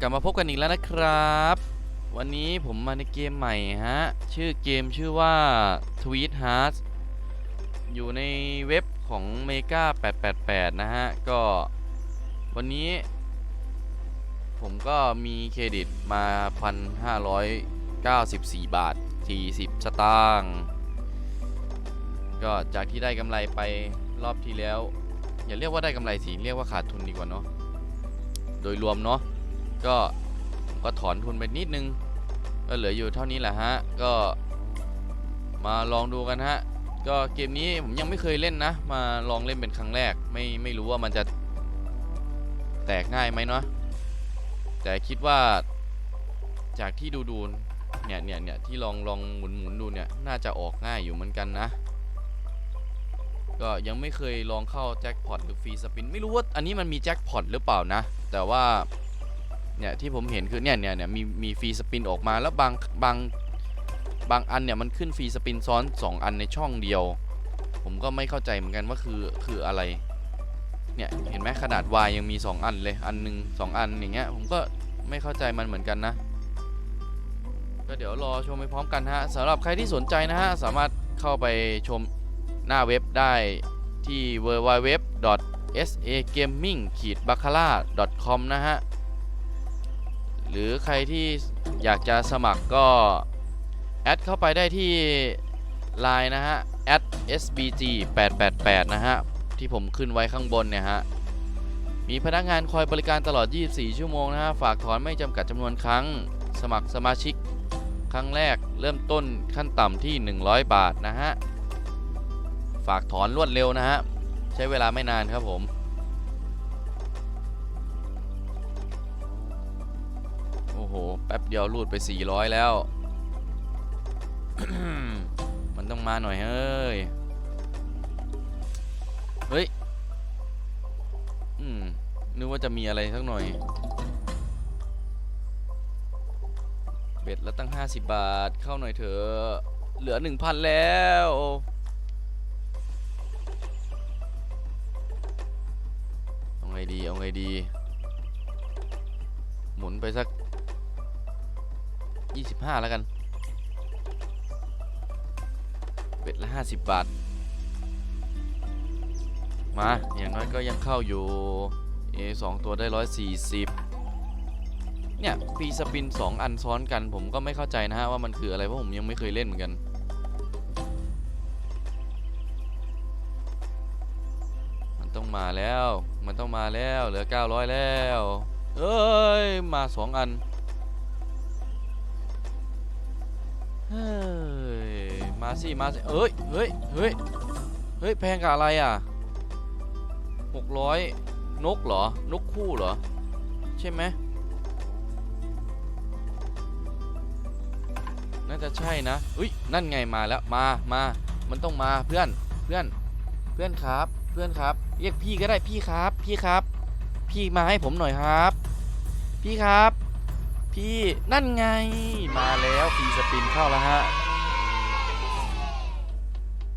กลับมาพบกันอีกแล้วนะครับ วันนี้ผมมาในเกมใหม่ฮะ ชื่อเกมชื่อว่า Tweet Heart อยู่ในเว็บของ Mega 888 นะฮะ ก็วันนี้ ผมก็มีเครดิตมา 1,594 บาท 40 สตางค์ก็จากที่ได้กำไรไปรอบที่แล้ว อย่าเรียกว่าได้กำไรสิ เรียกว่าขาดทุนดีกว่าเนาะโดยรวมเนาะ ก็ผมก็ถอนทุนไปนิดนึง ก็เหลืออยู่เท่านี้แหละฮะ ก็มาลองดูกันฮะ ก็เกมนี้ผมยังไม่เคยเล่นนะ มาลองเล่นเป็นครั้งแรก ไม่ไม่รู้ว่ามันจะแตกง่ายไหมเนาะ แต่คิดว่าจากที่ดูดูเนี่ยเนี่ยเนี่ยที่ลองลองหมุนหมุนดูเนี่ยน่าจะออกง่ายอยู่เหมือนกันนะ ก็ยังไม่เคยลองเข้าแจ็คพอตหรือฟรีสปิน ไม่รู้ว่าอันนี้มันมีแจ็คพอตหรือเปล่านะ แต่ว่า เนี่ยที่ผมเห็นคือเนี่ยเนี่ยเนี่ยมีมีฟรีสปินออกมาแล้วบางบางบางอันเนี่ยมันขึ้นฟรีสปินซ้อน 2 อันในช่องเดียว ผมก็ไม่เข้าใจเหมือนกันว่าคือคืออะไร เนี่ยเห็นไหมขนาด Y ยังมี 2 อันเลยอันหนึ่งสองอันอย่างเงี้ยผมก็ไม่เข้าใจมันเหมือนกันนะ ก็เดี๋ยวรอชมไปพร้อมกันฮะสำหรับใครที่สนใจนะฮะ สามารถเข้าไปชมหน้าเว็บได้ที่ www.sagaming-baccarat.com นะฮะ หรือใครที่อยากจะสมัครก็ แอดเข้าไปได้ที่ Line นะฮะ sbg 888 นะฮะ ที่ผมขึ้นไว้ข้างบนเนี่ยฮะ มีพนักงานคอยบริการตลอด 24 ชั่วโมงนะฮะ ฝากถอนไม่จำกัดจำนวนครั้ง สมัครสมาชิก ครั้งแรกเริ่มต้นขั้นต่ำที่ 100 บาทนะฮะ ฝากถอนรวดเร็วนะฮะ ใช้เวลาไม่นานครับผม แป๊บเดียวรูดไป 400 แล้ว มันต้องมาหน่อย เฮ้ย เฮ้ย อืม นึกว่าจะมีอะไรสักหน่อย เบ็ดแล้วตั้ง 50 บาท เข้าหน่อยเถอะ เหลือ 1,000 แล้วเอาไงดี เอาไงดี หมุนไปสัก 25 แล้วกันเบ็ดละ 50 บาท มา อย่างน้อยก็ยังเข้าอยู่ A 2ตัวได้ 140 เนี่ยฟีสปิน 2 อันซ้อนกันผมก็ไม่เข้าใจนะฮะ ว่ามันคืออะไร เพราะผมยังไม่เคยเล่นเหมือนกันมันต้องมาแล้ว มันต้องมาแล้ว เหลือ 900 แล้ว เอ้ย มา 2 อัน ฮ้ย มาสิ มาสิ เอ้ย เฮ้ย เฮ้ย เฮ้ย แพงกับอะไรอะ600นกเหรอ นกคู่เหรอ ใช่ไหมน่าจะใช่นะอุ้ย นั่นไงมาแล้ว มา มา มันต้องมาเพื่อน เพื่อน เพื่อนครับ เพื่อนครับ เรียกพี่ก็ได้พี่ครับ พี่ครับ พี่มาให้ผมหน่อยครับ พี่ครับ พี่นั่นไงมาแล้วฟรีสปินเข้าแล้วฮะ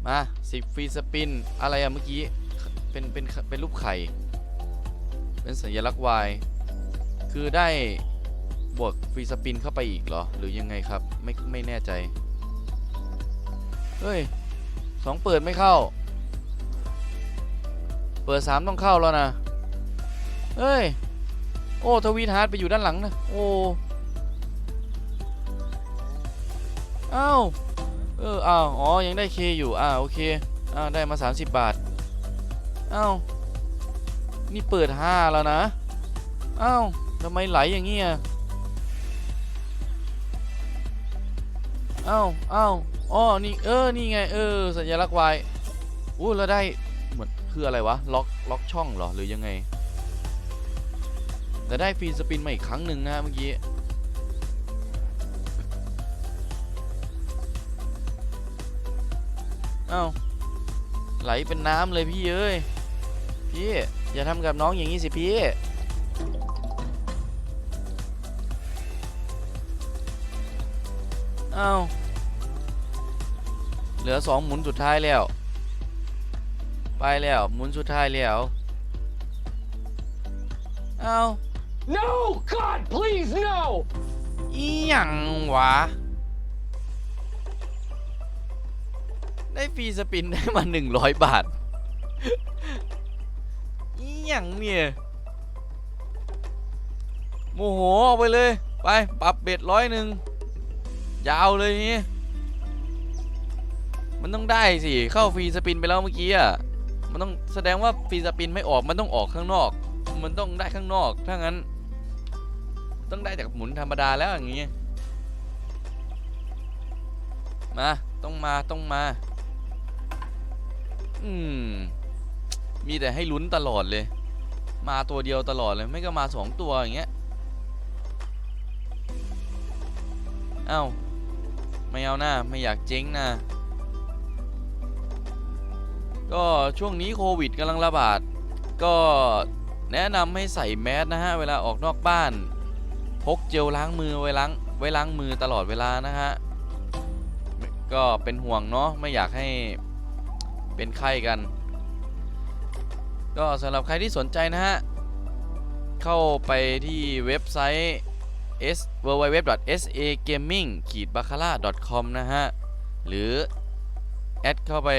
มาสิบฟรีสปิน อะไรอะเมื่อกี้เป็นเป็นเป็นรูปไข่ เป็นสัญลักษณ์ Y คือได้บวกฟรีสปินเข้าไปอีกเหรอ หรือยังไงครับ ไม่ไม่แน่ใจ เฮ้ยสองเปิดไม่เข้า เปิดสามต้องเข้าแล้วนะ เฮ้ย โอ้ ทวีทฮาร์ดไปอยู่ด้านหลังนะ โอ้ อ้าเอออ้าวอ๋อ ยังได้เคอยู่ อ่า โอเค อ่า ได้มา 30 บาทเอ้านี่เปิด 5 แล้วนะเอ้าทำไมไหลอย่างเงี้ยเอ้าเอ้าอ๋อ นี่ เออ นี่ไง เออ สัญลักษณ์ Y อู้เราได้ เหมือน คืออะไรวะ ล็อก ล็อกช่องเหรอ หรือยังไง แต่ได้ฟรีสปินมาอีกครั้งหนึ่งนะเมื่อกี้ เอ้าไหลเป็นน้ำเลยพี่เอ้ยพี่อย่าทำกับน้องอย่างนี้สิพี่เอ้าเหลือสองหมุนสุดท้ายแล้ว ไปแล้วหมุนสุดท้ายแล้วเอ้า No! God, please, no! อีหยังวะ ได้ฟรีสปินได้มาหนึ่งร้อยบาทอีหยังเนี่ยโมโหเอาไปเลย ไปปรับเบ็ดร้อยหนึ่งยาวเลยนี่มันต้องได้สิ เข้าฟรีสปินไปแล้วเมื่อกี้อะมันต้องแสดงว่าฟรีสปินไม่ออกมันต้องออกข้างนอก มันต้องได้ข้างนอกถ้างั้น ต้องได้จากหมุนธรรมดาแล้วอย่างงี้มาต้องมาต้องมา อืม มีแต่ให้ลุ้นตลอดเลย มาตัวเดียวตลอดเลย ไม่ก็มาสองตัวอย่างเงี้ย เอ้า ไม่เอาหน้า ไม่อยากเจ๊งนะ ก็ช่วงนี้โควิดกำลังระบาด ก็แนะนำให้ใส่แมสนะฮะ เวลาออกนอกบ้าน พกเจลล้างมือไว้ล้างไว้ล้างมือตลอดเวลานะฮะ ก็เป็นห่วงเนาะ ไม่อยากให้ เป็นไข้กัน ก็สำหรับใครที่สนใจนะฮะ เข้าไปที่เว็บไซต์ s w w w s a g a m i n g b a c a r a c o m นะฮะ หรือ แอดเข้าไป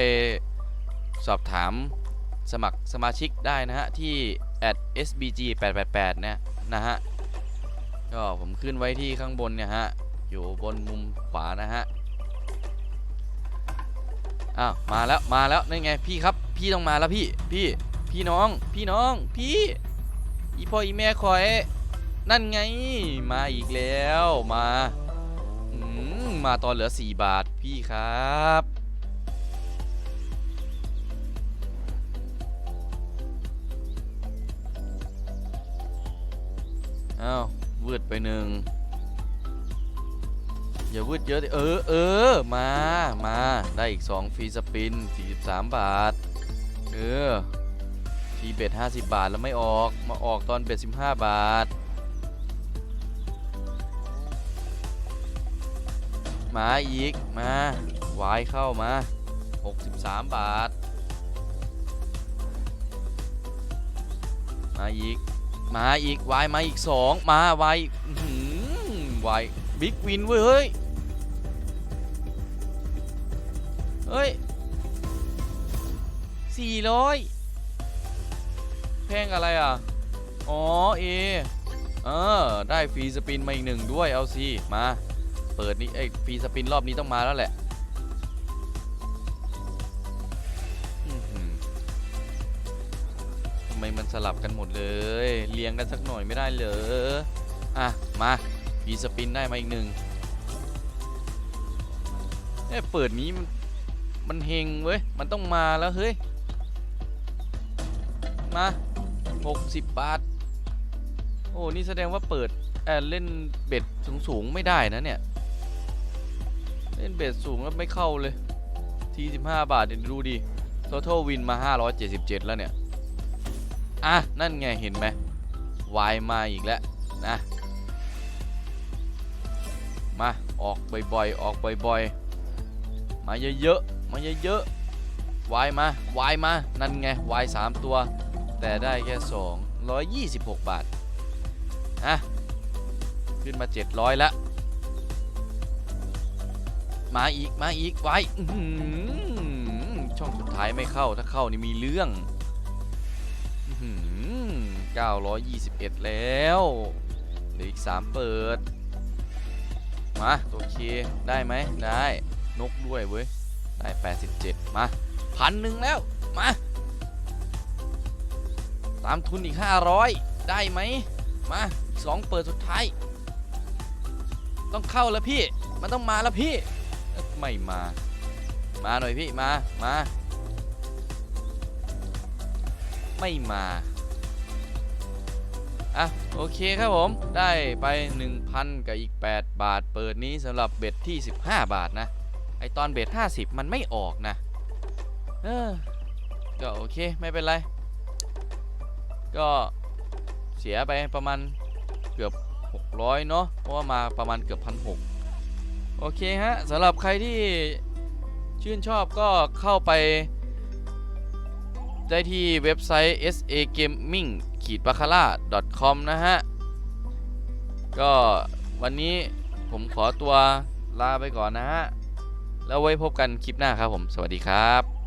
สอบถามสมัครสมาชิกได้นะฮะ ที่ @sbg 888 เนี่ยนะฮะ ก็ผมขึ้นไว้ที่ข้างบนเนี่ยฮะ อยู่บนมุมขวานะฮะ อ้าวมาแล้วมาแล้วนั่นไงพี่ครับ พี่ต้องมาแล้วพี่พี่ พี่น้อง พี่น้อง พี่อีพ่ออีแม่คอย นั่นไงมาอีกแล้วมาอืมมาตอนเหลือ 4 บาทพี่ครับอ้าววืดไปหนึ่ง อย่าวืดเยอะดิเออเออมามาได้อีก 2 ฟรีสปิน 43 บาท เออทีเบ็ด50 บาทแล้วไม่ออกมาออกตอนเบ็ด15 บาท มาอีกมาวายเข้ามา 63 บาท มาอีก มาอีกวายมาอีก 2 มาวายหือวายบิ๊กวินเว้ย เฮ้ยสี่ร้อยแพงอะไรอะ อ๋อเอเออ ได้ฟรีสปินมาอีกหนึ่งด้วยเอาสิมา เปิดนี่ไอ้ฟรีสปินรอบนี้ต้องมาแล้วแหละทำไมมันสลับกันหมดเลย เรียงกันสักหน่อยไม่ได้เหรอ อะ มาฟรีสปินได้มาอีกหนึ่งเอ้ยเปิดนี้มัน มันเฮงเว้ย มันต้องมาแล้วเฮ้ย มา 60 บาท โอ้ นี่แสดงว่าเปิดแอนเล่นเบ็ดสูงๆไม่ได้นะเนี่ย เล่นเบ็ดสูงแล้วไม่เข้าเลย ที15บาทเดี๋ยวดูดิ total win มา 577 แล้วเนี่ย อะ นั่นไงเห็นไหมวายมาอีกแล้วนะ มา ออกบ่อยๆ ออกบ่อยๆ มาเยอะๆ มาเยอะๆวายมาวายมา นั่นไงวาย3ตัว แต่ได้แค่ 226 บาท อะ ขึ้นมา 700ล้วมาอีก มาอีกวายช่องสุดท้ายไม่เข้า ถ้าเข้านี่มีเรื่องอื้อหือ921 แล้วเหลืออีก 3 เปิด มาโอเค ได้ไหม ได้ นกด้วยเว้ย ได้ 87 มาพันหนึ่งแล้ว มา ตามทุนอีก 500 ได้ไหม มาสองเปิดสุดท้าย ต้องเข้าแล้วพี่ มันต้องมาแล้วพี่ ไม่มา มาหน่อยพี่ มา มา ไม่มาอะโอเคครับผมได้ไป 1,000 กับอีก 8 บาท เปิดนี้สำหรับเบ็ดที่ 15 บาทนะ ไอตอนเบ็ด50มันไม่ออกนะเออก็โอเคไม่เป็นไร ก็เสียไปประมาณเกือบ 600 เนาะเพราะว่ามาประมาณเกือบพันหโอเคฮะสำหรับใครที่ชื่นชอบก็เข้าไป ได้ที่เว็บไซต์ sagaming b a c a r a com นะฮะ ก็วันนี้ผมขอตัวลาไปก่อนนะฮะ แล้วไว้พบกันคลิปหน้าครับผม สวัสดีครับ